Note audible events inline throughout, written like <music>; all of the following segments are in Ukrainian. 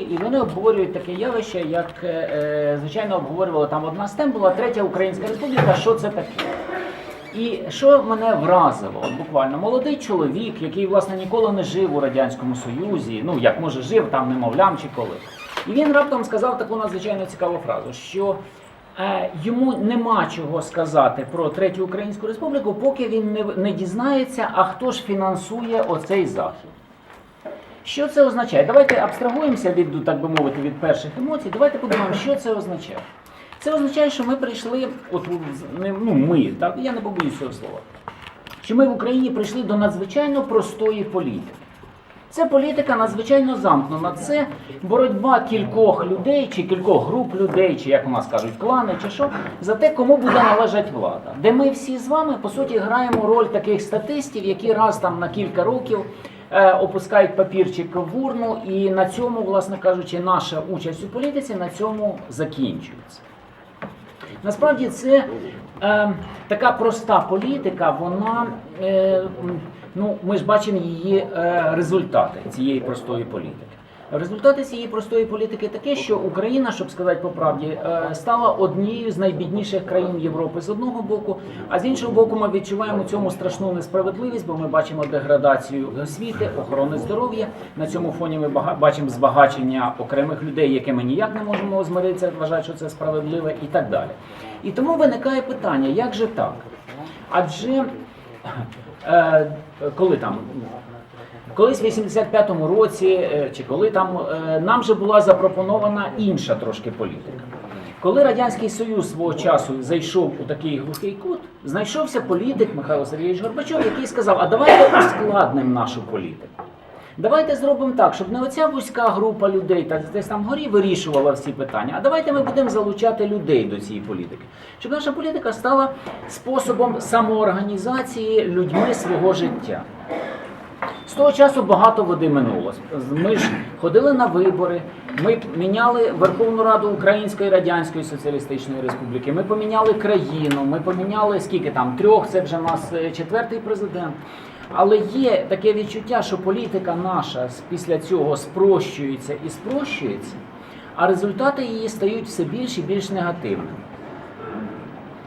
і вони обговорюють таке явище, як е, е, звичайно обговорювали там одна з тем була третя Українська Республіка. Що це таке? І що мене вразило, от буквально молодий чоловік, який власне ніколи не жив у радянському Союзі, ну як може жив там немовлям чи коли. І він раптом сказав таку надзвичайно цікаву фразу, що е, йому нема чого сказати про третю Українську Республіку, поки він не, не дізнається, а хто ж фінансує оцей захід. Що це означає? Давайте абстрагуємося від, так би мовити, від перших емоцій. Давайте подумаємо, що це означає. Це означає, що ми прийшли, от ну ми, так я не побоюсь цього слова, що ми в Україні прийшли до надзвичайно простої політики. Це політика надзвичайно замкнена. Це боротьба кількох людей чи кількох груп людей, чи як у нас кажуть, клани, чи що, за те, кому буде належати влада. Де ми всі з вами по суті граємо роль таких статистів, які раз там на кілька років е, опускають папірчик в урну, і на цьому, власне кажучи, наша участь у політиці на цьому закінчується. Насправді це е, така проста політика, вона е, ну ми ж бачимо її е, результати цієї простої політики. Результати цієї простої політики таке, що Україна, щоб сказати по правді, е, стала однією з найбідніших країн Європи з одного боку, а з іншого боку, ми відчуваємо цьому страшну несправедливість, бо ми бачимо деградацію освіти, охорони здоров'я. На цьому фоні ми бачимо збагачення окремих людей, яке ми ніяк не можемо змиритися, вважати, що це справедливе, і так далі. І тому виникає питання, як же так? Адже е, коли там Колись в 85-му році, е, чи коли там е, нам же була запропонована інша трошки політика. Коли Радянський Союз свого часу зайшов у такий глухий кут, знайшовся політик Михайло Сергійович Горбачов, який сказав: а давайте ускладнимо нашу політику. Давайте зробимо так, щоб не оця вузька група людей так десь там вгорі вирішувала всі питання. А давайте ми будемо залучати людей до цієї політики, щоб наша політика стала способом самоорганізації людьми свого життя. З того часу багато води минуло. Ми ж ходили на вибори, ми міняли Верховну Раду Української Радянської Соціалістичної Республіки, ми поміняли країну, ми поміняли скільки там трьох, це вже в нас е, четвертий президент. Але є таке відчуття, що політика наша після цього спрощується і спрощується, а результати її стають все більш і більш негативними.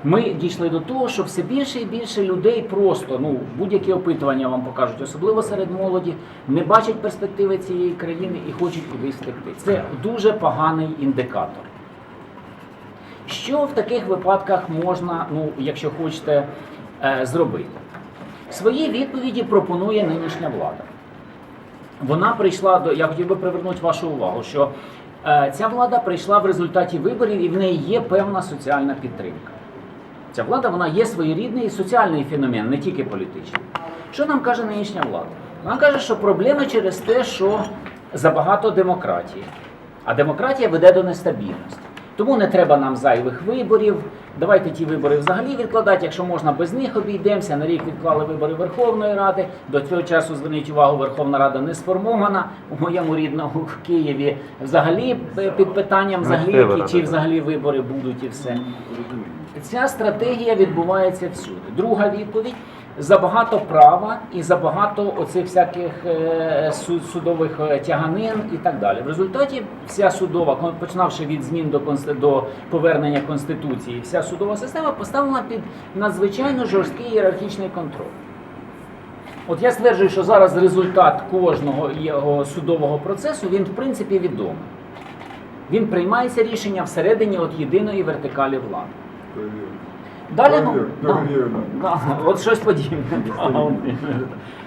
Ми дійшли до того, що все більше і більше людей просто, ну будь-які опитування вам покажуть, особливо серед молоді, не бачать перспективи цієї країни і хочуть кудись втекти. Це дуже поганий індикатор. Що в таких випадках можна, ну, якщо хочете, е, зробити? Свої відповіді пропонує нинішня влада. Вона прийшла до. Я хотів би привернути вашу увагу, що е, ця влада прийшла в результаті виборів і в неї є певна соціальна підтримка. Ця влада вона є своєрідний соціальний феномен, не тільки політичний. Що нам каже нинішня влада? Вона каже, що проблема через те, що забагато демократії. А демократія веде до нестабільності. Тому не треба нам зайвих виборів. Давайте ті вибори взагалі відкладати. Якщо можна без них обійдемося. На рік відклали вибори Верховної Ради. До цього часу зверніть увагу, Верховна Рада не сформована. У моєму рідному <laughs> Києві взагалі е, під питанням взагалі, які, чи взагалі вибори будуть і все. Ця стратегія відбувається всюди. Друга відповідь забагато права і забагато оцих всяких е, судових е, тяганин і так далі. В результаті вся судова, починавши від змін до до повернення конституції, вся судова система поставлена під надзвичайно жорсткий ієрархічний контроль. От я стверджую, що зараз результат кожного його судового процесу він в принципі відомий. Він приймається рішення всередині от єдиної вертикалі влади. Далі ну, да, да, от щось подібне. Да, от, <laughs>